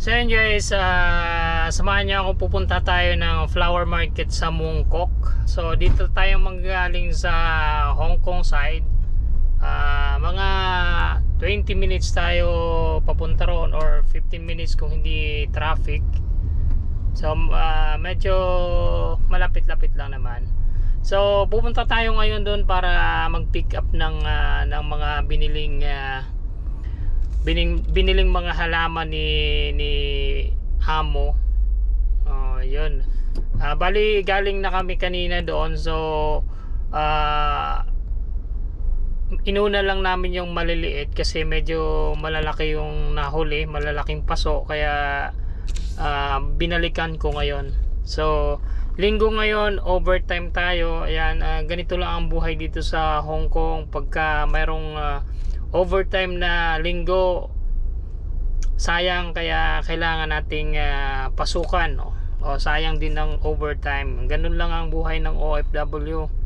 So yun guys, ah, samahan niyo ako pupunta tayo ng flower market sa Mongkok. So dito tayo manggaling sa Hong Kong side. Ah, mga 20 minutes tayo papunta roon or 15 minutes kung hindi traffic. So ah, medyo malapit-lapit lang naman. So pupunta tayo ngayon doon para mag-pick up ng ah, ng mga biniling ah, bining, biniling mga halaman ni ni Amo. Oh, 'yun. Ah, bali galing na kami kanina doon. So ah inuna lang namin yung maliliit kasi medyo malalaki yung nahuli, malalaking paso kaya ah, binalikan ko ngayon. So linggo ngayon overtime tayo. Ayan, ah, ganito lang ang buhay dito sa Hong Kong pagka mayroong ah, overtime na linggo sayang kaya kailangan nating ah, pasukan no? o sayang din ng overtime. Ganun lang ang buhay ng OFW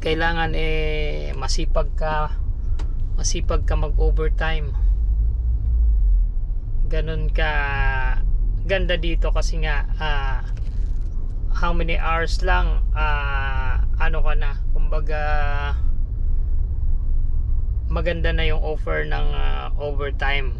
kailangan eh masipag ka masipag ka mag overtime ganun ka ganda dito kasi nga ah, how many hours lang ah, ano ka na kumbaga maganda na yung offer ng ah, overtime.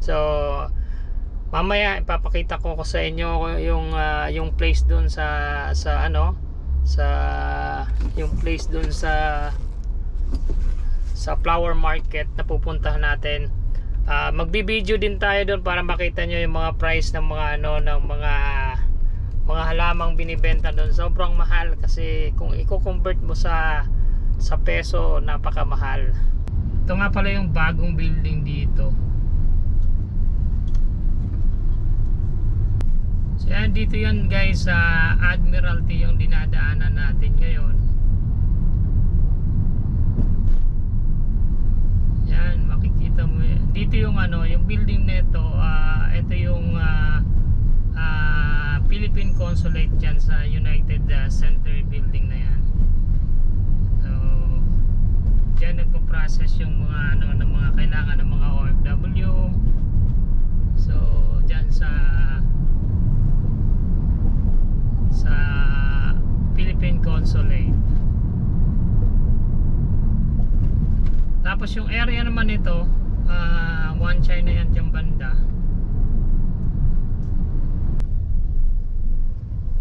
So mamaya ipapakita ko sa inyo yung ah, yung place doon sa sa ano sa yung place doon sa sa flower market na pupuntahan natin. Ah, magbibideo din tayo doon para makita nyo yung mga price ng mga ano ng mga mga halamang binibenta doon. Sobrang mahal kasi kung i-convert mo sa sa peso napakamahal. Ito nga pala yung bagong building dito. So yan, dito yan guys sa Admiralty yung dinadaanan natin ngayon. Yan, makikita mo yan. Dito yung ano, yung building nito, ah ito yung ah, ah, Philippine Consulate dyan sa United ah, Center building na yan. So, Diyan nagpo-process yung mga ano ng mga kailangan ng mga OFW. So, diyan sa sa Philippine Consulate. Tapos yung area naman ito, ah, One China yan dyan banda.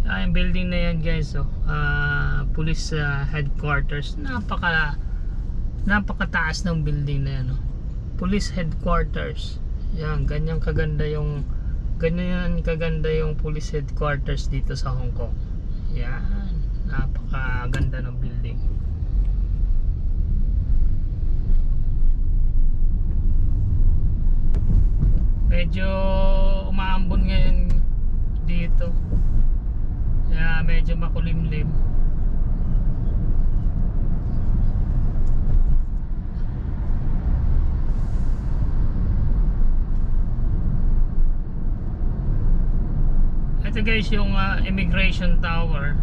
Ah, yung building na yan guys, oh. Ah, police ah, headquarters. Napaka napakataas ng building na yan oh. police headquarters. Yan ganyan kaganda yung ganyan kaganda yung police headquarters dito sa Hong Kong. Yan napakaganda ng building. Medyo umaambon ngayon dito. Kaya medyo makulimlim ito guys yung ah, immigration tower.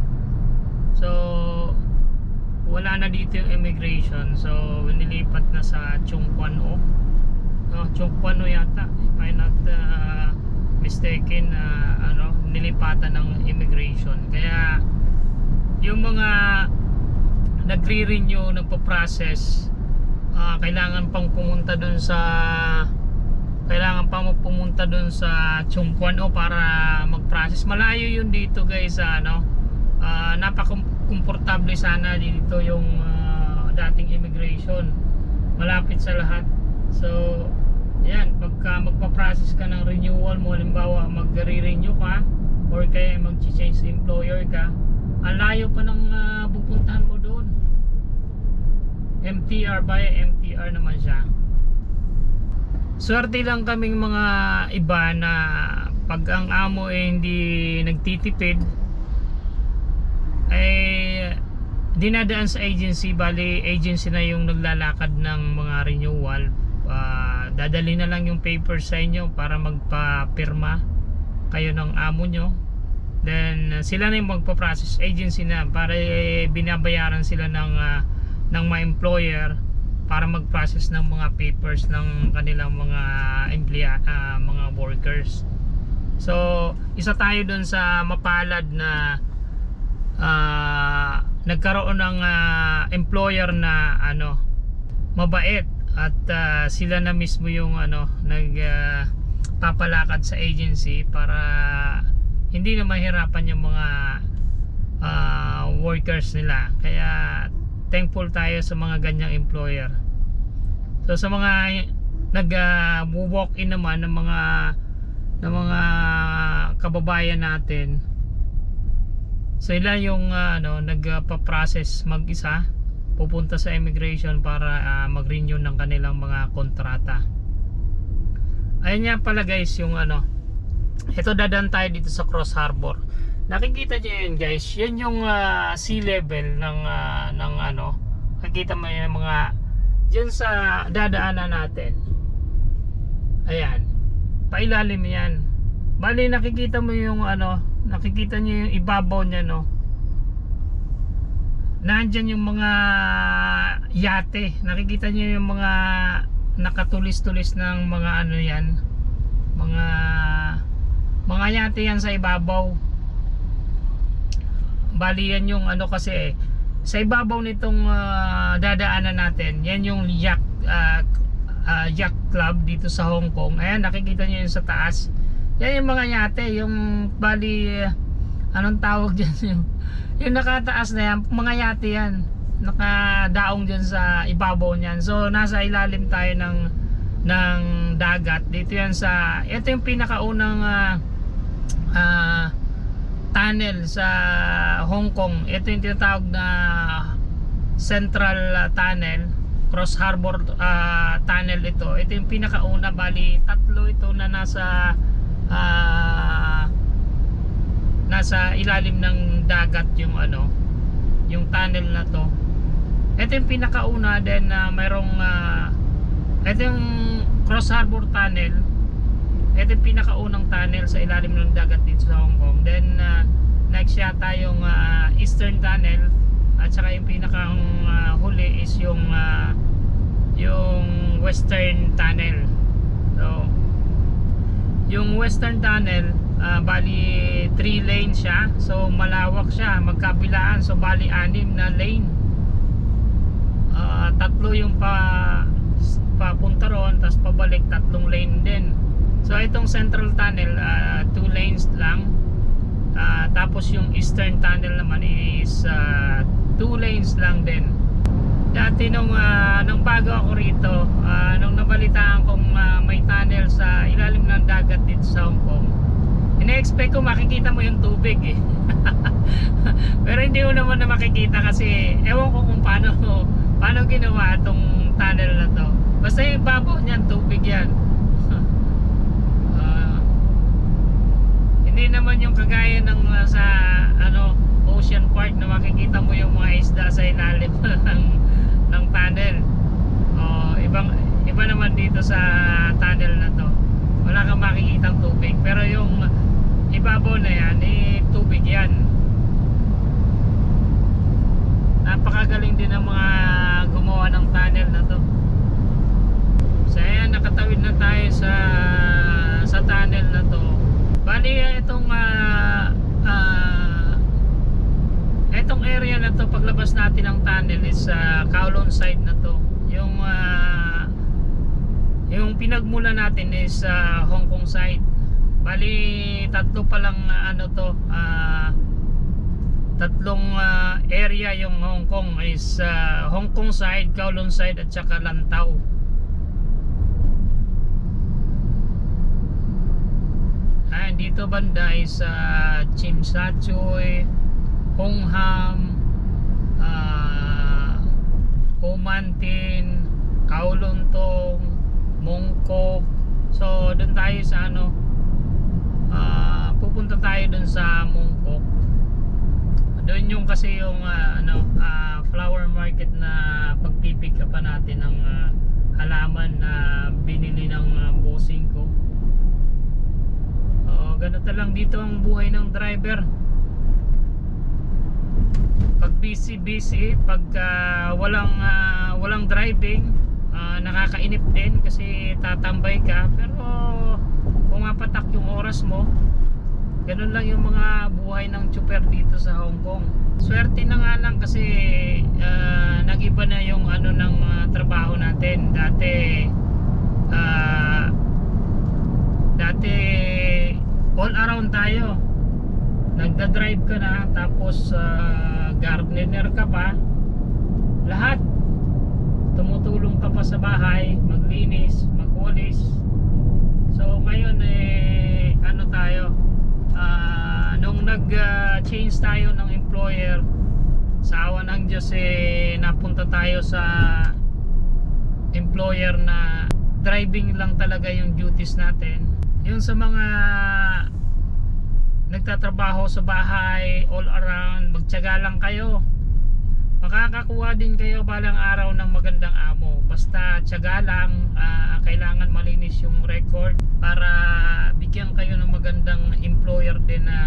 So wala na dito yung immigration. So nilipat na sa Chung Kwan O no, Chung Kwan O yata. If I'm not ah, mistaken na ano nilipatan ng immigration. Kaya yung mga nagre-renew nagpo-process ah, kailangan pang pumunta dun sa kailangan pa mo pumunta doon sa Chungkwan o para mag-process. Malayo yun dito guys sa ano. Uh, napaka-komportable sana dito yung ah, dating immigration. Malapit sa lahat. So, yan, pagka magpa-process ka ng renewal mo, halimbawa mag-re-renew ka or kaya mag-change employer ka, ang pa ng ah, pupuntahan mo doon. MTR, via MTR naman siya swerte lang kaming mga iba na pag ang amo eh hindi nagtitipid. Ay dinadaan sa agency bali agency na yung naglalakad ng mga renewal. Ah, dadali na lang yung paper sa inyo para magpapirma kayo ng amo nyo. Then sila na yung magpa-process agency na para eh, binabayaran sila ng ah, ng mga employer para mag-process ng mga papers ng kanilang mga employee mga workers. So, isa tayo dun sa mapalad na ah, nagkaroon ng ah, employer na ano mabait at ah, sila na mismo yung ano nag ah, papalakad sa agency para hindi na mahirapan yung mga ah, workers nila. Kaya thankful tayo sa mga ganyang employer. So sa mga nag uh, walk in naman ng mga ng mga kababayan natin sila yung uh, ano nagpa-process mag-isa pupunta sa immigration para ah, mag-renew ng kanilang mga kontrata. Ayun nga pala guys yung ano ito dadan tayo dito sa Cross Harbor. Nakikita niyo yun guys, yan yung ah, sea level ng ah, ng ano. Nakikita mo yung mga diyan sa dadaanan natin. Ayan. Pailalim yan. Bali nakikita mo yung ano, nakikita niyo yung ibabaw niya no. Nandyan yung mga yate. Nakikita niyo yung mga nakatulis-tulis ng mga ano yan. Mga mga yate yan sa ibabaw. Bali yan yung ano kasi eh, sa ibabaw nitong ah, dadaanan natin, yan yung yacht ah, ah, yacht club dito sa Hong Kong. Ayan, nakikita niyo yun sa taas. Yan yung mga yate, yung bali ah, anong tawag diyan yung yung nakataas na yan, mga yate yan. Nakadaong diyan sa ibabaw niyan. So nasa ilalim tayo ng ng dagat. Dito yan sa ito yung pinakaunang ah, ah, tunnel sa Hong Kong. Ito yung tinatawag na Central ah, Tunnel, Cross Harbor ah, Tunnel ito. Ito yung pinakauna bali tatlo ito na nasa ah, nasa ilalim ng dagat yung ano, yung tunnel na to. Ito yung pinakauna then na mayroong ah, ito yung Cross Harbor Tunnel ito yung pinakaunang tunnel sa ilalim ng dagat dito sa Hong Kong. Then uh, next yata yung ah, Eastern Tunnel. At saka yung pinakang ah, huli is yung ah, yung Western Tunnel. So yung Western Tunnel ah, bali 3 lane siya. So malawak siya. Magkabilaan. So bali 6 na lane. Ah, tatlo yung pa papunta ron tapos pabalik tatlong lane din so itong central tunnel 2 lanes lang. Ah, tapos yung eastern tunnel naman is 2 lanes lang din. Dati nung ah, nung bago ako rito ah, nung nabalitaan kong ah, may tunnel sa ilalim ng dagat dito sa Hong Kong ina-expect ko makikita mo yung tubig eh. Pero hindi mo naman na makikita kasi ewan ko kung paano paano ginawa itong tunnel na to. Basta yung babaw niyan tubig yan Ah, hindi naman yung kagaya ng uh, sa ano Ocean Park na makikita mo yung mga isda sa ilalim ng ng tunnel. Oh, ibang iba naman dito sa tunnel na to. Wala kang makikitang tubig. Pero yung ibabaw na yan eh tubig yan. Napakagaling din ng mga gumawa ng tunnel na to. So ayan nakatawid na tayo sa sa tunnel na to bali itong ah, ah, itong area na to paglabas natin ng tunnel is sa Kowloon side na to. Yung ah, yung pinagmula natin is sa Hong Kong side. Bali tatlo pa lang ah, ano to ah, tatlong ah, area yung Hong Kong is ah, Hong Kong side, Kowloon side at saka Lantau ah, dito banda is uh, Chim Sa Choy Hong Ham uh, Humantin Kowloon Tong Mongkok? So doon tayo sa ano ah, pupunta tayo doon sa Mongkok. Doon yung kasi yung ah, ano ah, flower market na pagpipick up natin ng ah, halaman na binili ng ah, bossing ko Ganito lang dito ang buhay ng driver. Pag busy busy pag ah, walang ah, walang driving ah, nakakainip din kasi tatambay ka. Pero pumapatak yung oras mo. Ganun lang yung mga buhay ng chuper dito sa Hong Kong. Swerte na nga lang kasi ah, nag-iba na yung ano ng ah, trabaho natin. Dati ah, dati around tayo. Nagda-drive ka na tapos ah, gardener ka pa. Lahat. Tumutulong ka pa sa bahay maglinis magwalis. So ngayon eh ano tayo? Ah, nung nag ah, change tayo ng employer sa awa ng Diyos eh napunta tayo sa employer na driving lang talaga yung duties natin. Yung sa mga nagtatrabaho sa bahay all around. Magtiyaga lang kayo. Makakakuha din kayo balang araw ng magandang amo. Basta tiyaga lang ah, kailangan malinis yung record para bigyan kayo ng magandang employer din na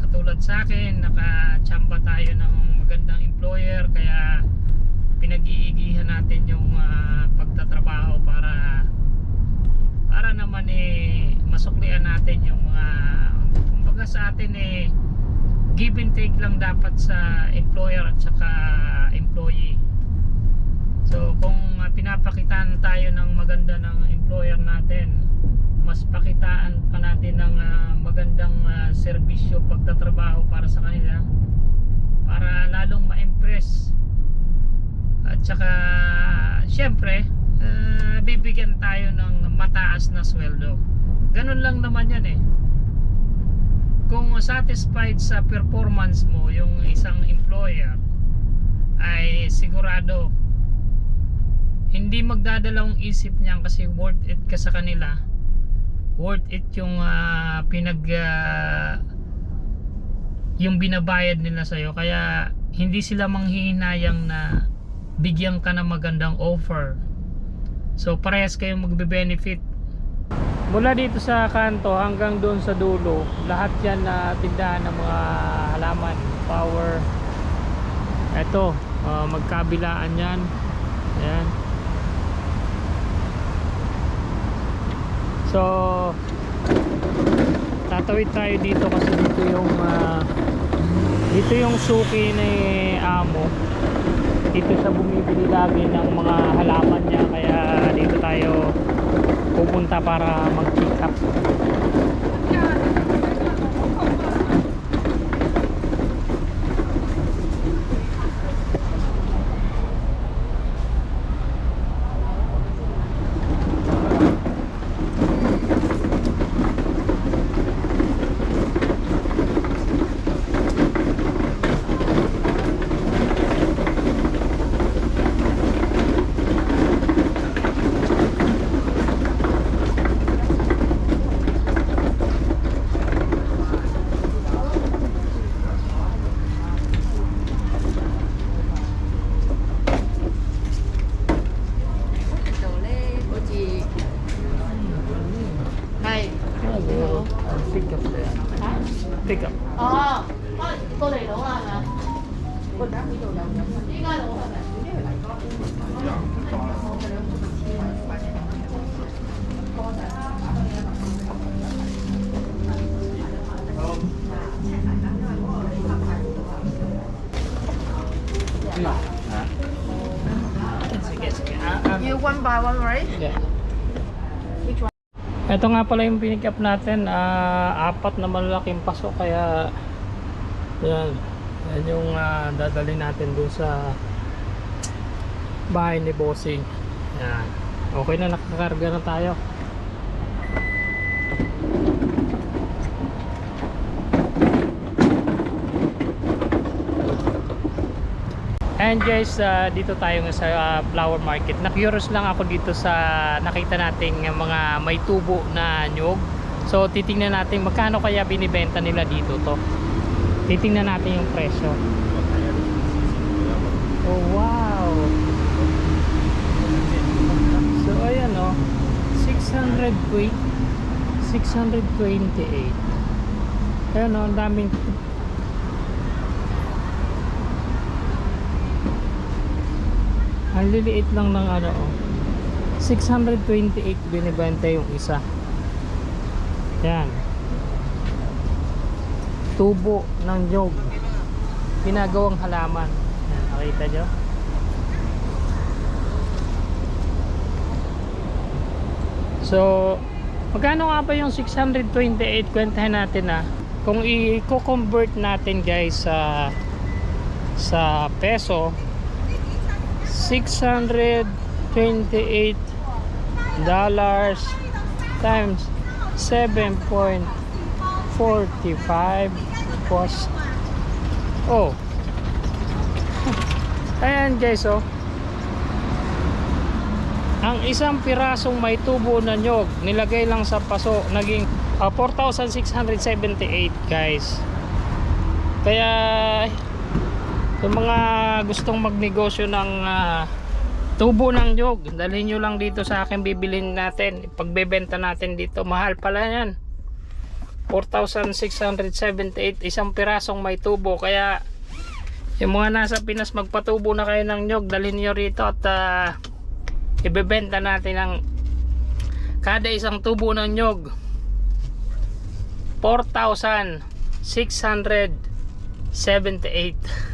katulad sa akin nakachamba tayo ng magandang employer. Kaya pinag-iigihan natin yung ah, pagtatrabaho para para naman eh masuklian natin yung mga kumbaga sa atin eh give and take lang dapat sa employer at saka employee. So kung uh, pinapakitaan tayo ng maganda ng employer natin mas pakitaan pa natin ng uh, magandang uh, serbisyo pagtatrabaho para sa kanila para lalong ma-impress. At saka syempre uh, bibigyan tayo ng mataas na sweldo. Ganun lang naman yan eh kung satisfied sa performance mo yung isang employer ay sigurado hindi magdadalawang isip niyan kasi worth it ka sa kanila. Worth it yung ah, pinag ah, yung binabayad nila sa'yo. Kaya hindi sila manghihinayang na bigyan ka ng magandang offer. So parehas kayong magbe-benefit mula dito sa kanto hanggang doon sa dulo lahat yan na tindahan ng mga halaman power. Eto uh, magkabilaan yan. Ayan. So tatawid tayo dito kasi dito yung ah, dito yung suki ni amo. Dito sa bumibili lagi ng mga halaman niya kaya dito tayo pupunta para mag pick up？sige sige ah, ah, You one by one, right? yeah. Which one? Ito nga pala yung pinick up natin, ah, apat na malalaking paso kaya yan, yan yung ah, dadalhin natin dun sa bahay ni Bossing. Yan. Okay na nakakarga na tayo. And guys, ah, dito tayo nga sa ah, flower market. Na-curious lang ako dito sa nakita nating mga may tubo na nyog. So titingnan natin magkano kaya binibenta nila dito to. Titingnan natin yung presyo. Oh wow. So ayan oh. 600 wait. 628. Ayan oh, ang daming Ang liliit lang ng ano, oh. 628 binibenta yung isa. Yan. Tubo ng nyog. Ginagawang halaman. Nakita nyo? So, magkano nga ba yung 628? Kwentahin natin ah. Kung i-convert natin guys sa sa peso 628 dollars times 7.45 cost. Oh. Ayan guys oh. Ang isang pirasong may tubo na nyog nilagay lang sa paso naging ah, 4,678 guys. Kaya yung mga gustong magnegosyo ng ah, tubo ng nyog dalhin nyo lang dito sa akin bibilin natin. Pagbebenta natin dito mahal pala yan. 4,678 isang pirasong may tubo. Kaya yung mga nasa Pinas magpatubo na kayo ng nyog dalhin nyo rito at ah, ibebenta natin ang kada isang tubo ng nyog 4,678